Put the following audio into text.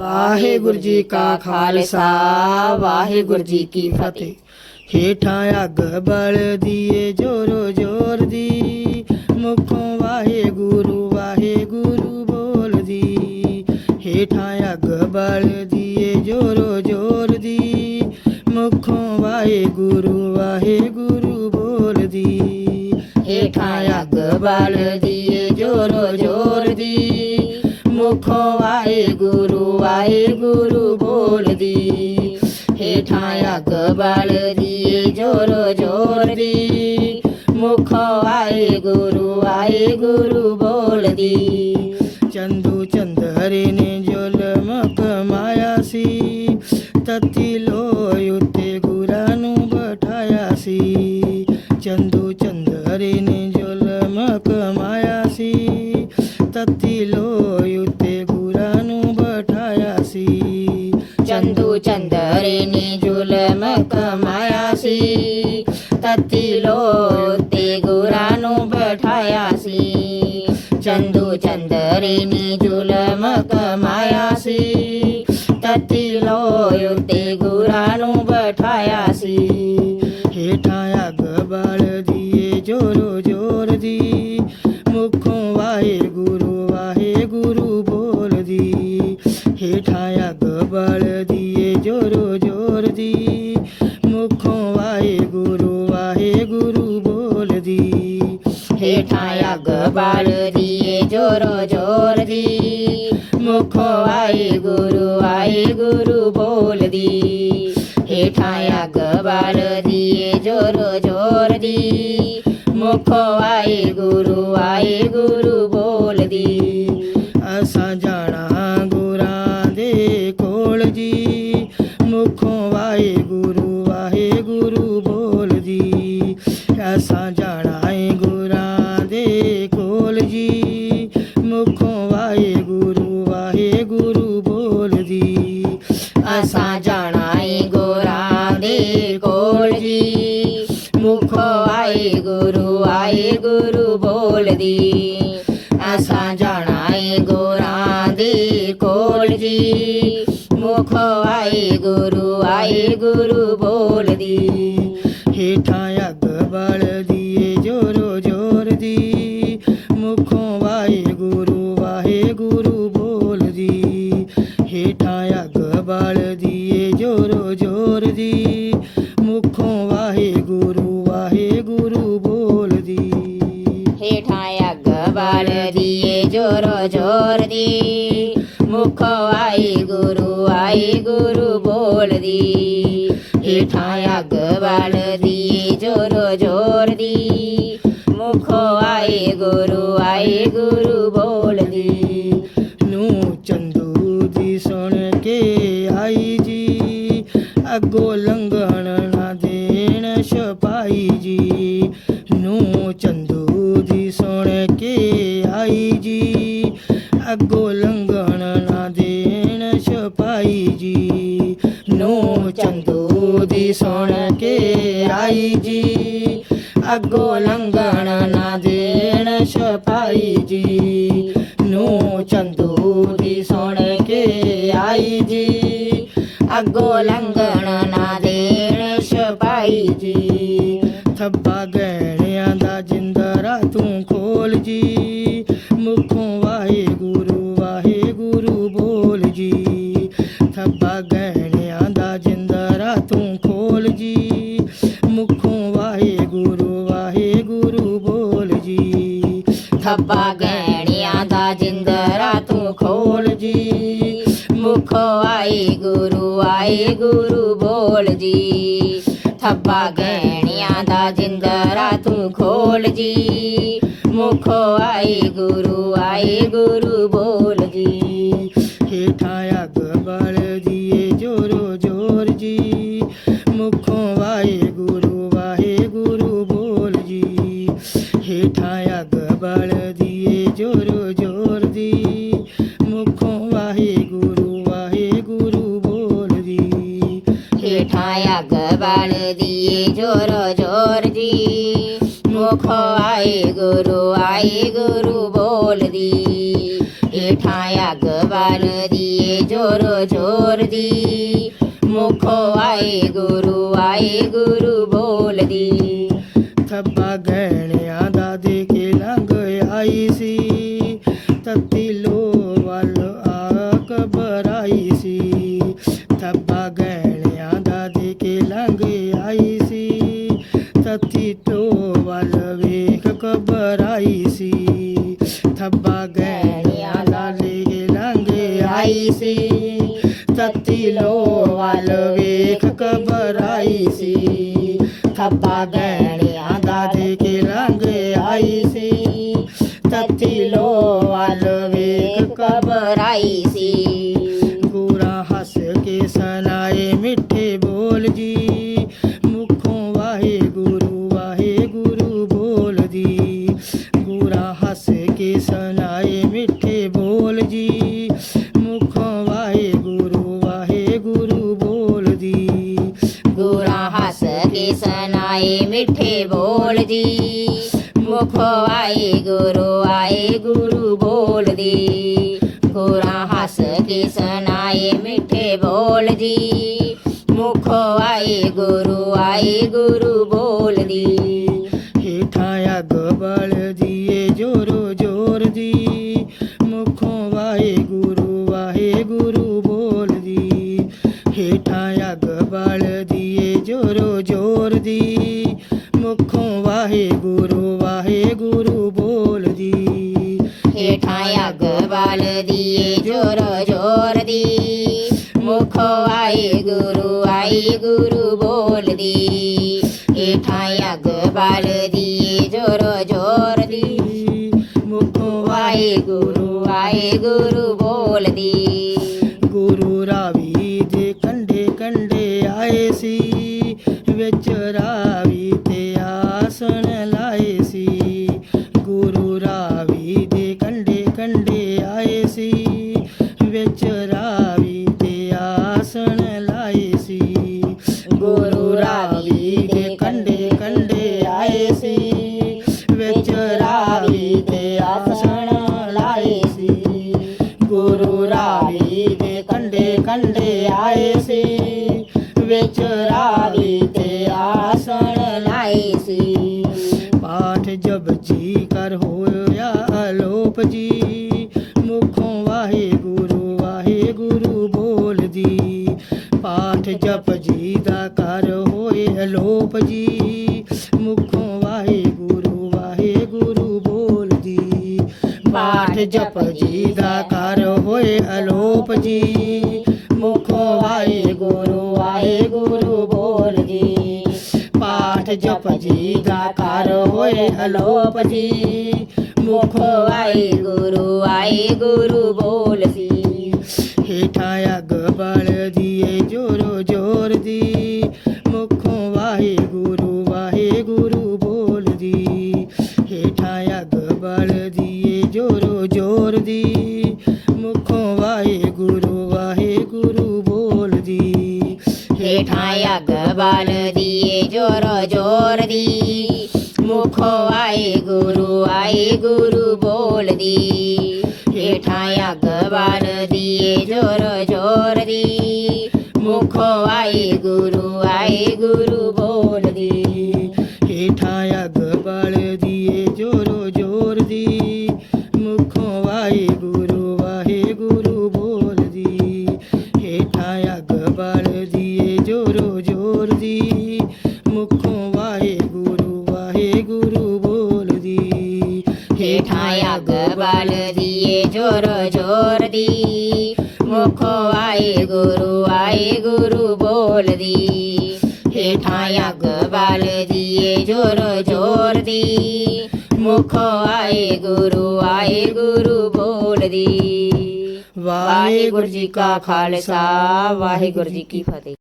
ਵਾਹਿਗੁਰੂ ਜੀ ਕਾ ਖਾਲਸਾ, ਵਾਹਿਗੁਰੂ ਜੀ ਕੀ ਫਤਿਹ। ਹੇਠਾਂ ਅੱਗ ਬਲਦੀ ਏ, ਜੋਰੋ ਜੋਰ ਦੀ। ਮੁਖੋਂ ਵਾਹਿਗੁਰੂ ਵਾਹਿਗੁਰੂ ਬੋਲਦੀ। ਹੇਠਾਂ ਅੱਗ ਬਲਦੀ ਏ, ਜੋਰੋ ਜੋਰ ਦੀ। ਮੁਖੋਂ ਵਾਹਿਗੁਰੂ ਵਾਹਿਗੁਰੂ ਬੋਲਦੀ। ਹੇਠਾਂ ਅੱਗ ਬਲਦੀ ਏ ਮੁਖੋਂ ਵਾਹਿਗੁਰੂ ਵਾਹਿਗੁਰੂ ਬੋਲਦੀ ਹੇਠਾਂ ਅੱਗ ਬਲਦੀ ਏ ਜੋਰੋ ਜੋਰ ਦੀ ਮੁਖੋਂ ਵਾਹਿਗੁਰੂ ਵਾਹਿਗੁਰੂ ਬੋਲਦੀ ਚੰਦੂ ਚੰਦਰੇ ਨੇ ਚੰਦੂ ਚੰਦਰੇ ਨੇ ਜ਼ੁਲਮ ਕਮਾਇਆ ਸੀ ਤਤੀ ਲੋਇ ਉਤੇ ਗੁਰਾਂ ਨੂੰ ਬਿਠਾਇਆ ਸੀ ਹੇਠਾਂ ਅੱਗ ਬਲਦੀ ਏ ਜੋਰੋ ਜੋਰ ਦੀ ਮੁਖੋਂ ਵਾਹਿਗੁਰੂ ਵਾਹਿਗੁਰੂ ਬੋਲਦੀ ਹੇਠਾਂ ਅੱਗ ਬਲਦੀ ਏ ਜੋਰੋ ਜੋਰ ਦੀ ਮੁਖੋਂ ਵਾਹਿਗੁਰੂ ਵਾਹਿਗੁਰੂ ਬੋਲਦੀ ਹੇਠਾਂ ਅੱਗ ਬਲਦੀ ਏ ਜੋਰੋ ਜੋਰ ਦੀ ਮੁਖੋਂ ਵਾਹਿਗੁਰੂ ਵਾਹਿਗੁਰੂ ਬੋਲਦੀ ਹੇਠਾਂ ਅੱਗ ਬਲਦੀ ਏ ਜੋਰੋ ਜੋਰ ਦੀ ਮੁਖੋਂ ਗੁਰੂ ਬੋਲਦੀ ਅਸਾਂ ਜਾਣਾ ਏ ਗੋਰਾਂ ਦੇ ਕੋਲ ਜੀ। ਮੁਖ ਆਏ ਗੁਰੂ ਆਏ ਗੁਰੂ ਬੋਲਦੀ ਹੇਠਾਂ ਅੱਗ ਬਲਦੀ। ਜੋਰ ਦੀ ਮੁਖੋਂ ਵਾਹਿਗੁਰੂ ਵਾਹਿਗੁਰੂ ਬੋਲਦੀ ਹੇਠਾਂ ਅੱਗ ਬਲਦੀ ਏ ਜੋਰੋ ਜੋਰ ਦੀ ਮੁਖੋਂ ਵਾਹਿਗੁਰੂ ਵਾਹਿਗੁਰੂ ਬੋਲਦੀ ਨੂੰ ਚੰਦੂ ਦੀ ਸੁਣ ਕੇ ਆਈ ਜੀ ਅੱਗੋਂ ਲੰਘ ਦੀ ਸੁਣ ਕੇ ਆਈ ਜੀ। ਅੱਗੋਂ ਲੰਘਣ ਨਾ ਦੇਣ ਛਪਾਈ ਜੀ। ਨੂੰ ਚੰਦੂ ਦੀ ਸੁਣ ਕੇ ਆਈ ਜੀ। ਅੱਗੋਂ ਲੰਘਣ ਨਾ ਦੇਣ ਛਪਾਈ ਜੀ। ਥੱਬਾ ਗਹਿਣਿਆਂ ਦਾ ਜਿੰਦਰਾ ਤੂੰ ਖੋਲ ਜੀ। ਜੀ ਥੱਬਾ ਗਹਿਣਿਆਂ ਦਾ ਜਿੰਦਰਾ ਤੂੰ ਖੋਲ ਜੀ। ਆਏ ਗੁਰੂ ਆਏ ਗੁਰੂ ਬੋਲ ਜੀ। ਥੱਬਾ ਗਹਿਣਿਆਂ ਦਾ ਜਿੰਦਰਾ ਤੂੰ ਖੋਲ ਜੀ। ਮੁਖੋ ਆਏ ਗੁਰੂ ਆਏ ਗੁਰੂ ਬੋਲ ਜੀ। ਹੇਠਾਂ ਅੱਗ ਬਲਦੀ ਬੋਲਦੀ ਅੱਗ ਬਲਦੀ ਏ ਜੋਰੋ ਜੋਰ ਦੀ ਮੁੱਖ ਆਏ ਗੁਰੂ ਆਏ ਗੁਰੂ ਬੋਲਦੀ ਏਠਾਂ ਅੱਗ ਬਲਦੀਏ ਜੋਰ ਜੋਰ ਦੀ ਮੁਖੋ ਆਏ ਗੁਰੂ ਆਏ ਗੁਰੂ ਬੋਲਦੀ ਥੱਬਾ ਗਹਿਣਿਆਂ ਕਬਰਾਈ ਸੀ। ਥੱਬਾ ਗਹਿਣਿਆਂ ਦਾ ਦੇ ਕੇ ਲੰਘ ਆਈ ਸੀ। ਤਤੀ ਲੋ ਵੱਲ ਵੇਖ ਕਬਰਾਈ ਸੀ। ਥੱਬਾ ਗਹਿਣਿਆਂ ਦਾ ਦੇ ਕੇ ਲੰਘ ਆਈ ਸੀ। ਤਤੀ ਲੋ ਵੱਲ ਵੇਖ ਕਬਰਾਈ ਮਿੱਠੇ ਬੋਲ ਜੀ ਮੁਖ ਆਏ, ਗੁਰੂ ਆਏ, ਗੁਰੂ ਬੋਲਦੀ ਗੋਰਾ ਹੱਸ ਕੇ ਸੁਣਾਏ, ਮਿੱਠੇ ਬੋਲ ਜੀ ਮੁਖ ਆਏ, ਗੁਰੂ ਆਏ, ਗੁਰੂ ਮੁਖੋਂ ਵਾਹਿਗੁਰੂ ਵਾਹਿਗੁਰੂ ਬੋਲਦੀ। ਹੇਠਾਂ ਅੱਗ ਬਲਦੀ ਏ ਜੋਰ ਜੋਰ ਦੀ। ਮੁਖੋ ਆਏ ਗੁਰੂ ਆਏ ਗੁਰੂ ਬੋਲਦੀ। ਹੇਠਾਂ ਅੱਗ ਬਲਦੀ ਏ ਜੋਰ ਜੋਰ ਦੀ। ਮੁਖੋਂ ਆਏ ਗੁਰੂ ਕੰਢੇ ਕੰਢੇ ਆਏ ਸੀ ਵਿੱਚ ਰਾਵੀ ਤੇ ਆਸਣ ਲਾਏ ਸੀ ਗੁਰੂ ਰਾਵੀ ਦੇ ਕੰਢੇ ਕੰਢੇ ਆਏ ਸੀ ਵਿੱਚ ਰਾਵੀ ਤੇ ਆਸਣ ਲਾਏ ਸੀ ਗੁਰੂ ਰਾਵੀ ਦੇ ਕੰਢੇ ਕੰਢੇ ਆਏ ਸੀ ਵਿੱਚ ਰਾਵੀ ਤੇ ਆਸਣ ਲਾਏ ਸੀ ਪਾਠ ਜਪਜੀ ਕਰ ਹੋਇਆ ਪਾਠ ਜਪਜੀ ਦਾ ਕਰ ਹੋਏ ਅਲੋਪ ਜੀ। ਮੁਖੋਂ ਵਾਹਿਗੁਰੂ ਵਾਹਿਗੁਰੂ ਬੋਲਦੀ। ਪਾਠ ਜਪ ਜੀ ਦਾ ਕਰ ਹੋਏ ਅਲੋਪ ਜੀ। ਮੁਖੋਂ ਵਾਹਿਗੁਰੂ ਵਾਹਿਗੁਰੂ ਬੋਲਦੀ। ਪਾਠ ਜਪ ਜੀ ਦਾ ਕਰ ਹੋਏ ਅਲੋਪ ਜੀ। ਮੁਖੋਂ ਵਾਹਿਗੁਰੂ ਵਾਹਿਗੁਰੂ ਗੁਰੂ ਬੋਲਦੀ। ਹੇਠਾਂ ਅੱਗ ਜੋਰੋ ਜੋਰ ਦੀ ਮੁਖੋਂ ਵਾਹਿਗੁਰੂ ਵਾਹਿਗੁਰੂ ਬੋਲਦੀ ਹੇਠਾਂ ਅੱਗ ਬਲਦੀ ਏ ਜੋਰ ਜੋਰ ਦੀ ਮੁਖੋ ਆਏ ਗੁਰੂ ਆਏ ਗੁਰੂ ਬੋਲਦੀ ਹੇਠਾਂ ਅੱਗ ਬਲਦੀ ਏ ਜੋਰ ਜੋਰ ਦੀ ਮੁਖੋ ਆਏ ਗੁਰੂ ਆਏ ਗੁਰੂ ਬੋਲਦੀ ਗੁਰੂ ਆਏ ਗੁਰੂ ਬੋਲਦੀ। ਹੇਠਾਂ ਅੱਗ ਬਲਦੀ ਏ ਜੋਰ ਜੋਰ ਦੀ ਮੁਖੋ ਆਏ ਗੁਰੂ ਆਏ ਗੁਰੂ ਬੋਲਦੀ। ਵਾਹਿਗੁਰੂ ਜੀ ਕਾ ਖਾਲਸਾ ਵਾਹਿਗੁਰੂ ਜੀ ਕੀ ਫਤਿਹ।